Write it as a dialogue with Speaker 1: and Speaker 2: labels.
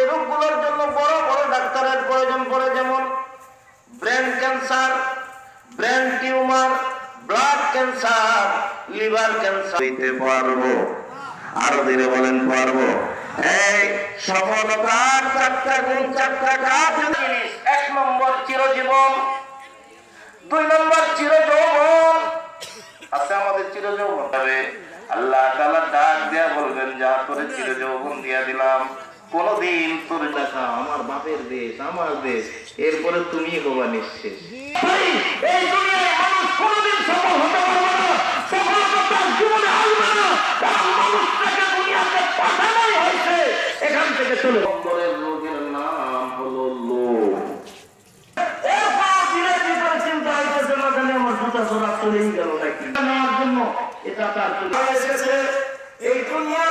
Speaker 1: যে রোগগুলোর জন্য বড় বড় ডাক্তারের প্রয়োজন পড়ে যেমন brain cancer, brain tumour, blood cancer, liver cancer. হইতে পারব। আরও দিনে বলেন পারব। এই সফলতার চারটা গুণ, চারটা কাজ এক নম্বর চিরজীবন, দুই নম্বর চিরযৌবন। আছে আমাদের চিরযৌবন। আল্লাহ তাআলা ডাক দিয়া বলবেন, যা তোরে চিরযৌবন দিয়া দিলাম কোনদিন তোর দেখা আমার বাপের দেশ আমার দেশ এরপরে তুমি হবা নিঃশেষ
Speaker 2: এই দুনিয়ায় মানুষ কোনোদিন সফল হতে পারবে না সফলতা তার জীবনে আসবে না। কারণ মানুষটাকে দুনিয়াতে পাঠানোই হয়েছে। এখান থেকে চলে যাও।
Speaker 1: রোগের নাম হলো লোভ
Speaker 2: এরপর ধীরে ধীরে চিন্তা হইতেছে না জানি আমার জুতা জোড়া চলেই গেল নাকি? নেওয়ার জন্য এটা তার জন্য। এসেছে এই দুনিয়ার